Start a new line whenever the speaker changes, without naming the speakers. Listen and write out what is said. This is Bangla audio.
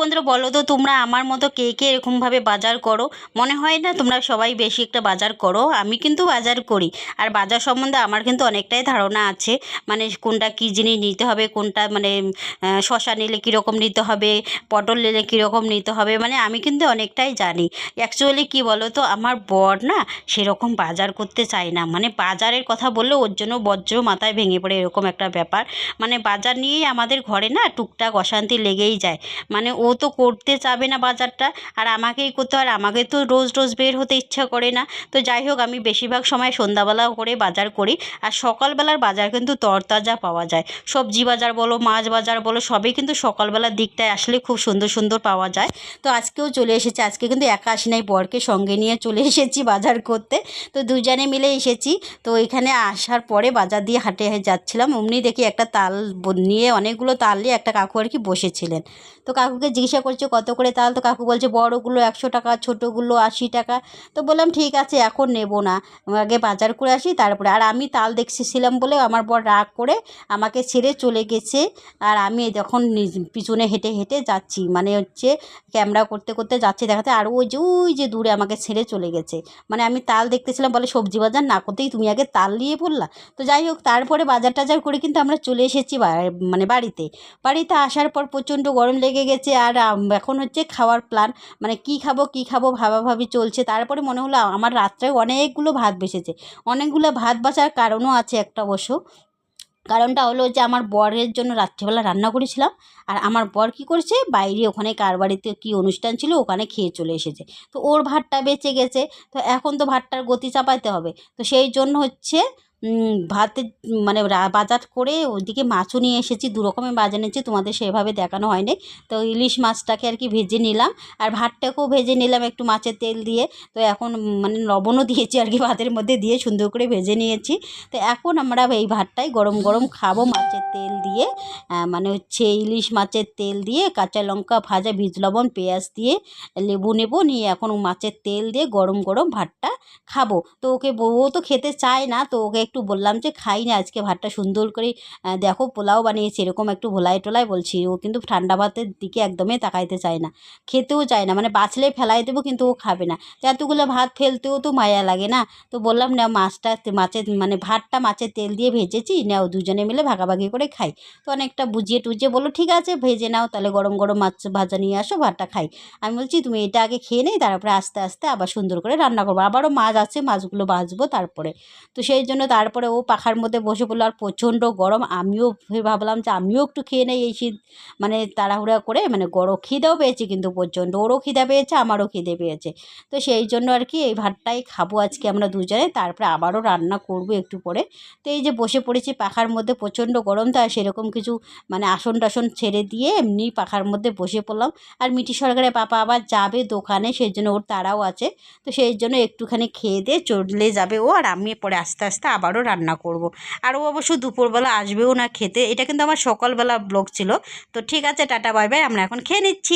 বন্ধুরা, বলো তো তোমরা আমার মতো কে কে এরকমভাবে বাজার করো? মনে হয় না তোমরা সবাই বেশি একটা বাজার করো, আমি কিন্তু বাজার করি। আর বাজার সম্বন্ধে আমার কিন্তু অনেকটাই ধারণা আছে। মানে কোনটা কী জিনিস নিতে হবে, কোনটা মানে শশা নিলে কীরকম নিতে হবে, পটল নিলে কীরকম নিতে হবে মানে আমি কিন্তু অনেকটাই জানি। অ্যাকচুয়ালি কী বলো তো আমার বর না সেরকম বাজার করতে চায় না। মানে বাজারের কথা বললে ওর জন্য বজ্র মাথায় ভেঙে পড়ে এরকম একটা ব্যাপার। মানে বাজার নিয়েই আমাদের ঘরে না টুকটাক অশান্তি লেগেই যায়। মানে তো করতে চাবে না বাজারটা, আর আমাকেই করতে হয় আমাকে তো রোজ রোজ বের হতে ইচ্ছা করে না। তো যাই হোক, আমি বেশিরভাগ সময় সন্ধ্যাবেলা করে বাজার করি, আর সকালবেলার বাজার কিন্তু তরতাজা পাওয়া যায়। সবজি বাজার বলো, মাছ বাজার বলো, সবই কিন্তু সকালবেলার দিকটায় আসলে খুব সুন্দর সুন্দর পাওয়া যায়। তো আজকেও চলে এসেছি, আজকে কিন্তু একা আসি নাই বরকে সঙ্গে নিয়ে চলে এসেছি বাজার করতে। তো দুজনে মিলে এসেছি, তো এখানে আসার পরে বাজার দিয়ে হাঁটে হেঁটে যাচ্ছিলাম, অমনি দেখি একটা তাল নিয়ে অনেকগুলো তাল নিয়ে একটা কাকু আর কি বসেছিলেন। তো কাকুকে জিজ্ঞাসা করছে, কত করে? তাল তো কাকু বলছে, বড়গুলো একশো টাকা, ছোটোগুলো আশি টাকা। তো বললাম, ঠিক আছে, এখন নেব না। আগে বাজার করে আসি, তারপরে আর আমি তাল দেখছিলাম বলে আমার বর রাগ করে আমাকে ছেড়ে চলে গেছে। আর আমি যখন পিছনে হেঁটে হেঁটে যাচ্ছি। মানে হচ্ছে, ক্যামেরা করতে করতে যাচ্ছি দেখাতে আর ওই যে ওই যে দূরে আমাকে ছেড়ে চলে গেছে। মানে আমি তাল দেখতেছিলাম বলে, সবজি বাজার না করতেই তুমি আগে তাল নিয়ে পড়লা? তো যাই হোক, তারপরে বাজার টাজার করে কিন্তু আমরা চলে এসেছি মানে বাড়িতে। বাড়িতে আসার পর প্রচণ্ড গরম লেগে গেছে। আর এখন হচ্ছে খাওয়ার প্ল্যান মানে কি খাব কি খাব, ভাবাভাবি চলছে। তারপরে মনে হলো আমার রাত্রে অনেকগুলো ভাত বেসেছে। অনেকগুলো ভাত বাসার কারণও আছে একটা অবশ্য। কারণটা হলো যে আমার বরের জন্য রাত্রিবেলা রান্না করেছিলাম। আর আমার বর কী করেছে? বাইরে ওখানে কার বাড়িতে কী অনুষ্ঠান ছিল ওখানে খেয়ে চলে এসেছে। তো ওর ভাতটা বেঁচে গেছে। তো এখন তো ভাতটার গতি চাপাইতে হবে। তো সেই জন্য হচ্ছে ভাতের মানে বাজার করে ওইদিকে মাছও নিয়ে এসেছি। দু রকমের বাজার নিয়েছি তোমাদের সেভাবে দেখানো হয়নি। তো ইলিশ মাছটাকে আর কি ভেজে নিলাম। আর ভাতটাকেও ভেজে নিলাম একটু মাছের তেল দিয়ে। তো এখন মানে লবণও দিয়েছি আর কি, ভাতের মধ্যে দিয়ে সুন্দর করে ভেজে নিয়েছি। তো এখন আমরা এই ভাতটাই গরম গরম খাব মাছের তেল দিয়ে। মানে হচ্ছে ইলিশ মাছের তেল দিয়ে, কাঁচা লঙ্কা, ভাজা, বীজ, লবণ, পেঁয়াজ দিয়ে লেবু নেব। নিয়ে এখন মাছের তেল দিয়ে গরম গরম ভাতটা খাব। তো ওকে বউ তো খেতে চায় না, তো ওকে একটু বললাম যে, খাই না, আজকে ভাতটা সুন্দর করে দেখো পোলাও বানিয়েছি, এরকম একটু ভোলাই টোলাই বলছি। ও কিন্তু ঠান্ডা ভাতের দিকে একদমই তাকাইতে চায় না, খেতেও চায় না মানে বাঁচলে ফেলাই দেবো কিন্তু ও খাবে না। এতগুলো ভাত ফেলতেও তো মায়া লাগে না। তো বললাম না মাছটা মাছের মানে ভাতটা মাছের তেল দিয়ে ভেজেছি, নাও দুজনে মিলে ভাগাভাগি করে খাই। তো অনেকটা বুঝিয়ে টুজিয়ে বলল, ঠিক আছে, ভেজে নাও, তাহলে গরম গরম মাছ ভাজা নিয়ে আসো, ভাতটা খাই। আমি বলছি, তুমি এটা আগে খেয়ে নেই, তারপরে আস্তে আস্তে আবার সুন্দর করে রান্না করব। আবারও মাছ আছে, মাছগুলো ভাজবো তারপরে। তো সেই জন্য তারপরে ও পাখার মধ্যে বসে পড়ল আর প্রচণ্ড গরম। আমিও ভাবলাম যে আমিও একটু খেয়ে নেই এই শীত। মানে তাড়াহুড়া করে মানে গরম খিদেও পেয়েছে কিন্তু প্রচণ্ড। ওরও খিদে পেয়েছে, আমারও খিদে পেয়েছে। তো সেই জন্য আর কি এই ভাতটাই খাব আজকে আমরা দুজনে। তারপরে আবারও রান্না করব একটু পরে। তো এই যে বসে পড়েছি পাখার মধ্যে প্রচণ্ড গরম, তো আর সেরকম কিছু মানে আসন টাসন ছেড়ে দিয়ে এমনি পাখার মধ্যে বসে পড়লাম। আর মিটি সরকারের পাপা আবার যাবে দোকানে, সেই জন্য ওর তারাও আছে। তো সেই জন্য একটুখানি খেয়ে দিয়ে চলে যাবে ও আর আমি পরে আস্তে আস্তে আবারও রান্না করব। আর ও অবশ্য দুপুরবেলা আসবেও না খেতে। এটা কিন্তু আমার সকালবেলা ব্লগ ছিল। তো ঠিক আছে, টাটা, বাই বাই। আমরা এখন খেয়ে নিচ্ছি।